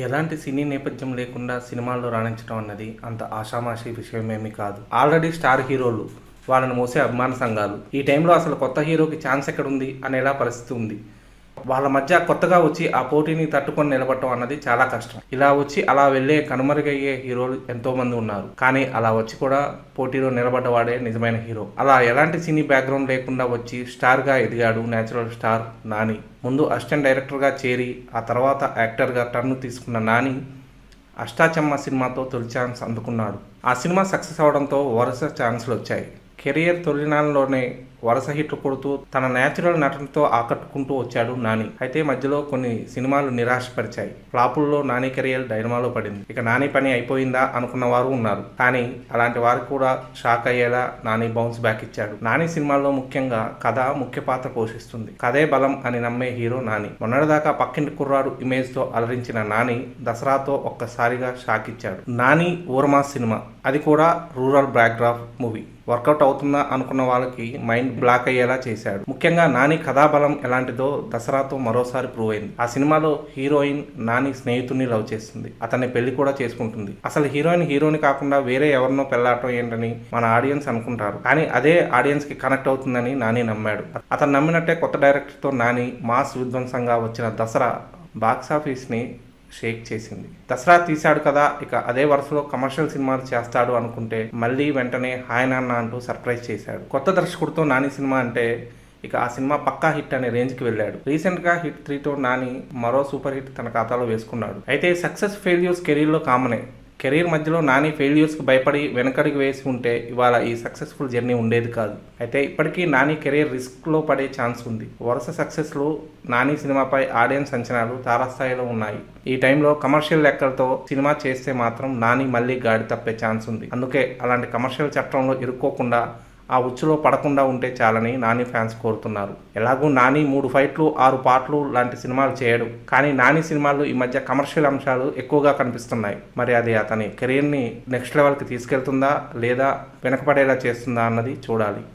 ఎలాంటి సినీ నేపథ్యం లేకుండా సినిమాల్లో రాణించడం అన్నది అంత ఆషామాషి విషయమేమీ కాదు. ఆల్రెడీ స్టార్ హీరోలు వాళ్ళని మోసే అభిమాన సంఘాలు. ఈ టైంలో అసలు కొత్త హీరోకి ఛాన్స్ ఎక్కడుంది అనేలా పరిస్థితి ఉంది. వాళ్ళ మధ్య కొత్తగా వచ్చి ఆ పోటీని తట్టుకొని నిలబడటం అన్నది చాలా కష్టం. ఇలా వచ్చి అలా వెళ్ళే కనుమరుగయ్యే హీరోలు ఎంతో మంది ఉన్నారు. కానీ అలా వచ్చి కూడా పోటీలో నిలబడ్డవాడే నిజమైన హీరో. అలా ఎలాంటి సినీ బ్యాక్గ్రౌండ్ లేకుండా వచ్చి స్టార్గా ఎదిగాడు నేచురల్ స్టార్ నాని. ముందు అసిస్టెంట్ డైరెక్టర్గా చేరి ఆ తర్వాత యాక్టర్గా టర్న్ తీసుకున్న నాని అష్టాచమ్మ సినిమాతో తొలి ఛాన్స్ అందుకున్నాడు. ఆ సినిమా సక్సెస్ అవడంతో వరుస ఛాన్సులు వచ్చాయి కెరియర్ తొలినాల్లోనే వరుస హిట్లు కొడుతూ తన నేచురల్ నటనతో ఆకట్టుకుంటూ వచ్చాడు నాని. అయితే మధ్యలో కొన్ని సినిమాలు నిరాశపరిచాయి. ఫ్లాపుల్లో నాని కెరియర్ డైనమాలో పడింది. ఇక నాని పని అయిపోయిందా అనుకున్న వారు ఉన్నారు. కానీ అలాంటి వారు కూడా షాక్ అయ్యేలా నాని బౌన్స్ బ్యాక్ ఇచ్చాడు. నాని సినిమాల్లో ముఖ్యంగా కథ ముఖ్య పాత్ర పోషిస్తుంది. కథే బలం అని నమ్మే హీరో నాని. మొన్నటిదాకా పక్కింటి కుర్రాడు ఇమేజ్తో అలరించిన నాని దసరాతో ఒక్కసారిగా షాక్ ఇచ్చాడు. నాని ఊర్మా సినిమా. అది కూడా రూరల్ బ్యాక్డ్రాఫ్ మూవీ. వర్కౌట్ అవుతుందా అనుకున్న వాళ్ళకి మైండ్ బ్లాక్ అయ్యేలా చేశాడు. ముఖ్యంగా నాని కథాబలం ఎలాంటిదో దసరాతో మరోసారి ప్రూవ్ అయింది. ఆ సినిమాలో హీరోయిన్ నాని స్నేహితుడిని లవ్ చేస్తుంది. అతన్ని పెళ్ళి కూడా చేసుకుంటుంది. అసలు హీరోయిన్ హీరోని కాకుండా వేరే ఎవరినో పెళ్ళాటం ఏంటని మన ఆడియన్స్ అనుకుంటారు. కానీ అదే ఆడియన్స్కి కనెక్ట్ అవుతుందని నాని నమ్మాడు. అతను నమ్మినట్టే కొత్త డైరెక్టర్తో నాని మాస్ విధ్వంసంగా వచ్చిన దసరా బాక్సాఫీస్ని షేక్ చేసింది. దసరా తీశాడు కదా ఇక అదే వరుసలో కమర్షియల్ సినిమాలు చేస్తాడు అనుకుంటే మళ్ళీ వెంటనే హాయ్ నాన్న అంటూ సర్ప్రైజ్ చేశాడు. కొత్త దర్శకుడితో నాని సినిమా అంటే ఇక ఆ సినిమా పక్కా హిట్ అనే రేంజ్కి వెళ్ళాడు. రీసెంట్గా హిట్ త్రీతో నాని మరో సూపర్ హిట్ తన ఖాతాలో వేసుకున్నాడు. అయితే సక్సెస్ ఫెయిల్యూర్స్ కెరీర్లో కామనే. కెరీర్ మధ్యలో నాని ఫెయిల్యూర్స్కి భయపడి వెనకడికి వేసి ఉంటే ఇవాళ ఈ సక్సెస్ఫుల్ జర్నీ ఉండేది కాదు. అయితే ఇప్పటికీ నాని కెరీర్ రిస్క్లో పడే ఛాన్స్ ఉంది. వరుస సక్సెస్లు నాని సినిమాపై ఆడియన్స్ అంచనాలు తారాస్థాయిలో ఉన్నాయి. ఈ టైంలో కమర్షియల్ లెక్కలతో సినిమా చేస్తే మాత్రం నాని మళ్ళీ గాడి తప్పే ఛాన్స్ ఉంది. అందుకే అలాంటి కమర్షియల్ చట్టంలో ఇరుక్కోకుండా ఆ ఉచ్చులో పడకుండా ఉంటే చాలని నాని ఫ్యాన్స్ కోరుతున్నారు. ఎలాగూ నాని మూడు ఫైట్లు ఆరు పాటలు లాంటి సినిమాలు చేయడు. కానీ నాని సినిమాలు ఈ మధ్య కమర్షియల్ అంశాలు ఎక్కువగా కనిపిస్తున్నాయి. మరి అది అతని కెరీర్ని నెక్స్ట్ లెవెల్కి తీసుకెళ్తుందా లేదా వెనకపడేలా చేస్తుందా అన్నది చూడాలి.